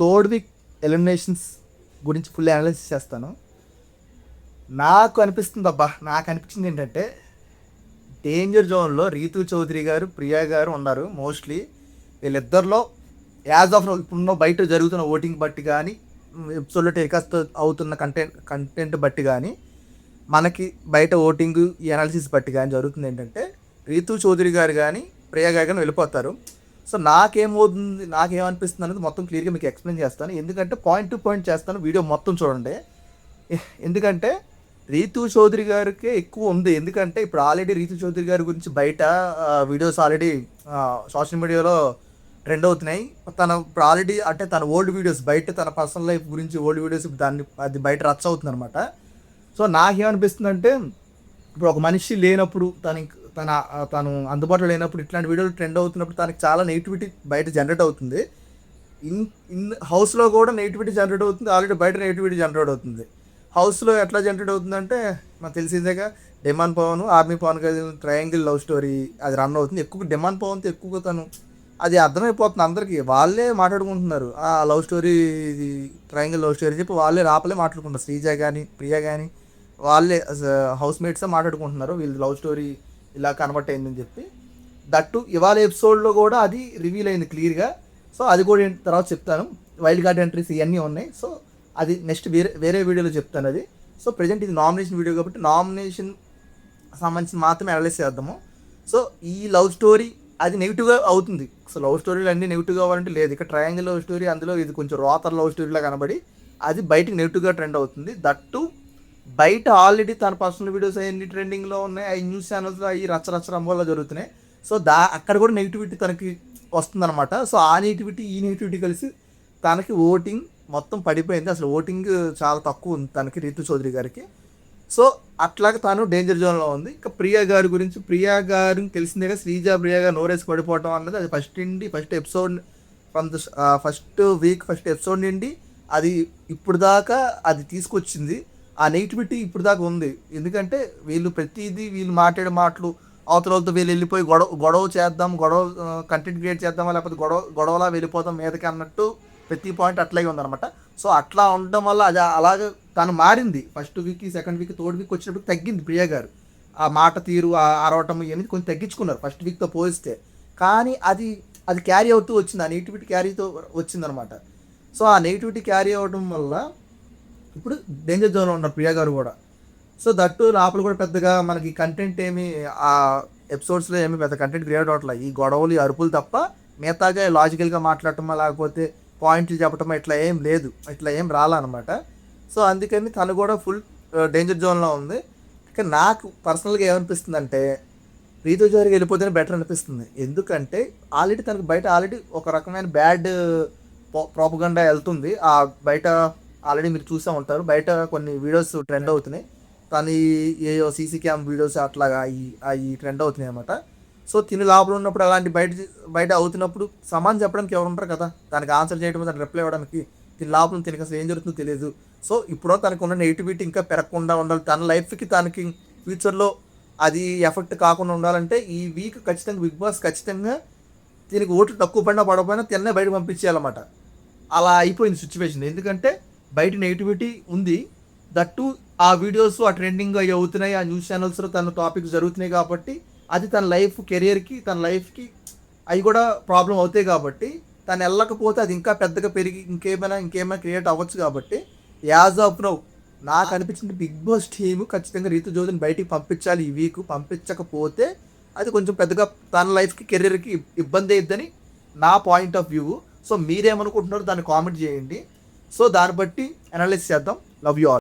Third week eliminations గురించి full analysis చేస్తాను. నాకు అనిపిస్తుంది అబ్బా నాకు అనిపించింది ఏంటంటే డేంజర్ జోన్లో రీతు చౌదరి గారు ప్రియా గారు ఉన్నారు మోస్ట్లీ వీళ్ళిద్దరిలో యాజ్ ఆఫ్ ఇప్పుడున్న బయట జరుగుతున్న ఓటింగ్ బట్టి కానీ ఎపిసోడ్లో టెలికాస్ట్ అవుతున్న కంటెంట్ కంటెంట్ బట్టి కానీ మనకి బయట ఓటింగ్ ఈ అనాలిసిస్ బట్టి కానీ జరుగుతుంది ఏంటంటే రీతు చౌదరి గారు కానీ ప్రియా గారు కానీ వెళ్ళిపోతారు. సో నాకేమవుతుంది నాకేమనిపిస్తుంది అనేది మొత్తం క్లియర్గా మీకు ఎక్స్ప్లెయిన్ చేస్తాను. ఎందుకంటే పాయింట్ టు పాయింట్ చేస్తాను వీడియో మొత్తం చూడండి. ఎందుకంటే రీతు చౌదరి గారికి ఎక్కువ ఉంది. ఎందుకంటే ఇప్పుడు ఆల్రెడీ రీతు చౌదరి గారి గురించి బయట వీడియోస్ ఆల్రెడీ సోషల్ మీడియాలో ట్రెండ్ అవుతున్నాయి. తన ఇప్పుడు ఆల్రెడీ అంటే తన ఓల్డ్ వీడియోస్ బయట తన పర్సనల్ లైఫ్ గురించి ఓల్డ్ వీడియోస్ దాన్ని అది బయట రచ్చ అవుతుంది అనమాట సో నాకేమనిపిస్తుంది అంటే ఇప్పుడు ఒక మనిషి లేనప్పుడు తనకి తన తను అందుబాటులో లేనప్పుడు ఇట్లాంటి వీడియోలు ట్రెండ్ అవుతున్నప్పుడు తనకి చాలా నెగిటివిటీ బయట జనరేట్ అవుతుంది. ఇన్ ఇన్ హౌస్లో కూడా నెగిటివిటీ జనరేట్ అవుతుంది. ఆల్రెడీ బయట నెగిటివిటీ జనరేట్ అవుతుంది. హౌస్లో ఎట్లా జనరేట్ అవుతుందంటే మనకు తెలిసిందేగా డిమాండ్ పవన్ ఆర్మీ పవన్ గారి ట్రయాంగిల్ లవ్ స్టోరీ అది రన్ అవుతుంది. ఎక్కువ డిమాండ్ పవన్తో ఎక్కువగా తను అది అర్థమైపోతుంది అందరికీ. వాళ్ళే మాట్లాడుకుంటున్నారు. ఆ లవ్ స్టోరీ ఇది ట్రయాంగిల్ లవ్ స్టోరీ చెప్పి వాళ్ళే రాపలే మాట్లాడుకుంటారు శ్రీజ కానీ ప్రియ కానీ వాళ్ళే హౌస్ మేట్సే మాట్లాడుకుంటున్నారు. వీళ్ళు లవ్ స్టోరీ ఇలా కన్వర్ట్ అయిందని చెప్పి దట్టు ఇవాళ ఎపిసోడ్లో కూడా అది రివీల్ అయింది క్లియర్గా సో అది కూడా తర్వాత చెప్తాను. వైల్డ్ కార్డ్ ఎంట్రీస్ ఇవన్నీ ఉన్నాయి. సో అది నెక్స్ట్ వేరే వేరే వీడియోలో చెప్తాను అది. సో ప్రజెంట్ ఇది నామినేషన్ వీడియో కాబట్టి నామినేషన్ సంబంధించి మాత్రమే అనలైజ్ చేద్దాము. సో ఈ లవ్ స్టోరీ అది నెగిటివ్గా అవుతుంది. సో లవ్ స్టోరీలు అన్నీ నెగిటివ్గా అవ్వాలంటే లేదు. ఇక్కడ ట్రయాంగిల్ లవ్ స్టోరీ అందులో ఇది కొంచెం రోతర్ లవ్ స్టోరీలా కనబడి అది బయటికి నెగిటివ్గా ట్రెండ్ అవుతుంది. దట్టు బయట ఆల్రెడీ తన పర్సనల్ వీడియోస్ అన్ని ట్రెండింగ్లో ఉన్నాయి అవి న్యూస్ ఛానల్స్లో అవి రచ్చ రచ్చ రంగంలో జరుగుతున్నాయి. సో దా అక్కడ కూడా నెగిటివిటీ తనకి వస్తుందన్నమాట. సో ఆ నెగిటివిటీ ఈ నెగిటివిటీ కలిసి తనకి ఓటింగ్ మొత్తం పడిపోయింది. అసలు ఓటింగ్ చాలా తక్కువ ఉంది తనకి రీతు చౌదరి గారికి. సో అట్లాగే తాను డేంజర్ జోన్లో ఉంది. ఇంకా ప్రియా గారి గురించి ప్రియా గారు తెలిసిందేగా శ్రీజ ప్రియా గారు నోరేసి పడిపోవటం అన్నది అది ఫస్ట్ నుండి first episode from the first week first episode నుండి అది ఇప్పుడు దాకా అది తీసుకొచ్చింది. ఆ నెగిటివిటీ ఇప్పుడు దాకా ఉంది. ఎందుకంటే వీళ్ళు ప్రతిదీ వీళ్ళు మాట్లాడే మాటలు అవతల వీళ్ళు వెళ్ళిపోయి గొడవ గొడవ చేద్దాం గొడవ కంటెంట్ క్రియేట్ చేద్దాం లేకపోతే గొడవ గొడవలా వెళ్ళిపోతాం మీదకి అన్నట్టు ప్రతి పాయింట్ అట్లాగే ఉందన్నమాట. సో అట్లా ఉండడం వల్ల అది అలాగే తను మారింది. First week second week third week వచ్చినప్పుడు తగ్గింది ప్రియా గారు. ఆ మాట తీరు ఆ అరవటం ఇవన్నీ కొంచెం తగ్గించుకున్నారు ఫస్ట్ వీక్తో పోలిస్తే. కానీ అది అది క్యారీ అవుతూ వచ్చింది. ఆ నెగిటివిటీ క్యారీతో వచ్చిందనమాట సో ఆ నెగిటివిటీ క్యారీ అవ్వడం వల్ల ఇప్పుడు డేంజర్ జోన్లో ఉన్నారు ప్రియా గారు కూడా. సో దట్టు లోపల కూడా పెద్దగా మనకి కంటెంట్ ఏమి ఆ ఎపిసోడ్స్లో ఏమి పెద్ద కంటెంట్ క్రియేట్ అవ్వట్లేదు ఈ గొడవలు ఈ అరుపులు తప్ప మిగతాగా లాజికల్గా మాట్లాడటమా లేకపోతే పాయింట్లు చెప్పటం ఇట్లా ఏం లేదు. ఇట్లా ఏం రాలన్నమాట సో అందుకని తను కూడా ఫుల్ డేంజర్ జోన్లో ఉంది. ఇక నాకు పర్సనల్గా ఏమనిపిస్తుంది అంటే రీతు జోరికి వెళ్ళిపోతేనే బెటర్ అనిపిస్తుంది. ఎందుకంటే ఆల్రెడీ తనకు బయట ఆల్రెడీ ఒక రకమైన బ్యాడ్ ప్రాపగండా వెళ్తుంది. ఆ బయట ఆల్రెడీ మీరు చూసే ఉంటారు. బయట కొన్ని వీడియోస్ ట్రెండ్ అవుతున్నాయి. కానీ ఏ సీసీ క్యామ్ వీడియోస్ అట్లాగా అవి అవి ట్రెండ్ అవుతున్నాయి అనమాట సో తిని లోపల ఉన్నప్పుడు అలాంటి బయట బయట అవుతున్నప్పుడు సమాన్ చెప్పడానికి ఎవరు ఉంటారు కదా? దానికి ఆన్సర్ చేయడం దానికి రిప్లై ఇవ్వడానికి తిని లోపల తినక అసలు ఏం జరుగుతుందో తెలియదు. సో ఇప్పుడు తనకు ఉన్న నెగిటివిటీ ఇంకా పెరగకుండా ఉండాలి. తన లైఫ్కి తనకి ఫ్యూచర్లో అది ఎఫెక్ట్ కాకుండా ఉండాలంటే ఈ వీక్ ఖచ్చితంగా బిగ్ బాస్ ఖచ్చితంగా దీనికి ఓట్లు తక్కువ పడినా పడకపోయినా తిన్నే బయట పంపించేయాలన్నమాట. అలా అయిపోయింది సిచ్యువేషన్ ఎందుకంటే బయట నెగిటివిటీ ఉంది. దట్టు ఆ వీడియోస్ ఆ ట్రెండింగ్ అవి అవుతున్నాయి ఆ న్యూస్ ఛానల్స్లో తన టాపిక్స్ జరుగుతున్నాయి కాబట్టి అది తన లైఫ్ కెరియర్కి తన లైఫ్కి అవి కూడా ప్రాబ్లం అవుతాయి కాబట్టి తను వెళ్ళకపోతే అది ఇంకా పెద్దగా పెరిగి ఇంకేమైనా ఇంకేమైనా క్రియేట్ అవ్వచ్చు కాబట్టి యాజ్ ఆఫ్ నౌ నాకు అనిపించింది బిగ్ బాస్ టీమ్ ఖచ్చితంగా రీతు జ్యోతిని బయటికి పంపించాలి ఈ వీక్ పంపించకపోతే అది కొంచెం పెద్దగా తన లైఫ్కి కెరీర్కి ఇబ్బంది అయిద్దని నా పాయింట్ ఆఫ్ వ్యూ సో మీరేమనుకుంటున్నారో దాన్ని కామెంట్ చేయండి. సో దాన్ని బట్టి అనలైజ్ చేద్దాం. Love you all